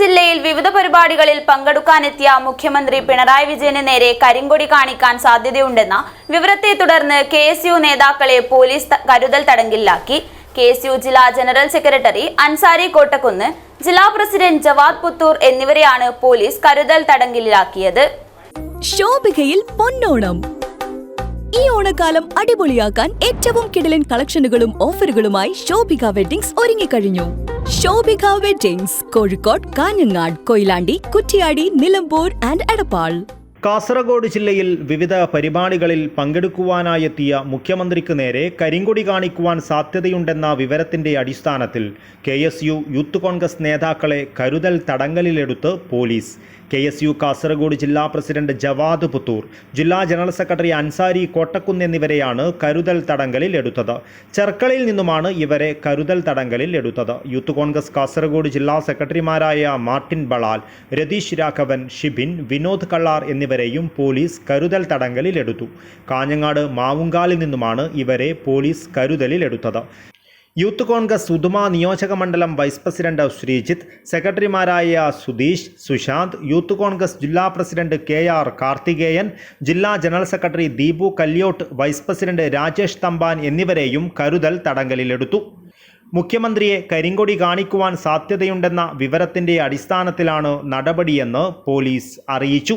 ജില്ലയിൽ വിവിധ പരിപാടികളിൽ പങ്കെടുക്കാനെത്തിയ മുഖ്യമന്ത്രി പിണറായി വിജയന് നേരെ കരിങ്കൊടി കാണിക്കാൻ സാധ്യതയുണ്ടെന്ന വിവരത്തെ തുടർന്ന് കെ എസ് യു നേതാക്കളെ പോലീസ് കരുതൽ തടങ്കിലാക്കി കെ എസ് യു ജില്ലാ ജനറൽ സെക്രട്ടറി അൻസാരി കോട്ടക്കുന്ന് ജില്ലാ പ്രസിഡന്റ് ജവാദ് പുത്തൂർ എന്നിവരെയാണ് പോലീസ് കരുതൽ തടങ്കലിലാക്കിയത്. ശോഭികയിൽ പൊന്നോണം ഈ ഓണക്കാലം അടിപൊളിയാക്കാൻ ഏറ്റവും കിടിലൻ കളക്ഷനുകളും ഓഫറുകളുമായി ശോഭിക വെഡിങ്സ് ഒരുങ്ങിക്കഴിഞ്ഞു. Shobhika weddings Kozhikode Kanhangad Koyilandy Kuttiady Nilambur and Edappal. Kasaragod ജില്ലയിൽ വിവിധ പരിപാടികളിൽ പങ്കെടുക്കുവാനായെത്തിയ മുഖ്യമന്ത്രിക്ക് നേരെ കരിങ്കൊടി കാണിക്കുവാൻ സാധ്യതയുണ്ടെന്ന വിവരത്തിന്റെ അടിസ്ഥാനത്തിൽ K S U youth Congress നേതാക്കളെ കരുതൽ തടങ്കലിലെടുത്ത് police. K S U Kasaragod ജില്ലാ പ്രസിഡന്റ് ജവാദ് പുത്തൂർ ജില്ലാ ജനറൽ സെക്രട്ടറി അൻസാരി കോട്ടക്കുന്ന് എന്നിവരെയാണ് കരുതൽ തടങ്കലിൽ എടുത്തത് ചെർക്കളയിൽ നിന്നുമാണ് ഇവരെ കരുതൽ തടങ്കലിൽ എടുത്തത് യൂത്ത് കോൺഗ്രസ് കാസർഗോഡ് ജില്ലാ സെക്രട്ടറിമാരായ മാർട്ടിൻ ബളാൽ രതീഷ് രാഘവൻ ഷിബിൻ വിനോദ് കള്ളാർ എന്നിവരെയും പോലീസ് കരുതൽ തടങ്കലിലെടുത്തു. കാഞ്ഞങ്ങാട് മാവുങ്കാലിൽ നിന്നുമാണ് ഇവരെ പോലീസ് കരുതലിലെടുത്തത്. യൂത്ത് കോൺഗ്രസ് ഉദുമ നിയോജക മണ്ഡലം വൈസ് പ്രസിഡന്റ് ശ്രീജിത്ത് സെക്രട്ടറിമാരായ സുധീഷ് സുശാന്ത് യൂത്ത് കോൺഗ്രസ് ജില്ലാ പ്രസിഡന്റ് കെ ആർ കാർത്തികേയൻ ജില്ലാ general secretary Deepu Kalyot vice president Rajesh Thampan എന്നിവരെയും കരുതൽ തടങ്കലിലെടുത്തു. മുഖ്യമന്ത്രിയെ കരിങ്കൊടി കാണിക്കുവാൻ സാധ്യതയുണ്ടെന്ന വിവരത്തിന്റെ അടിസ്ഥാനത്തിലാണ് നടപടിയെന്ന് പോലീസ് അറിയിച്ചു.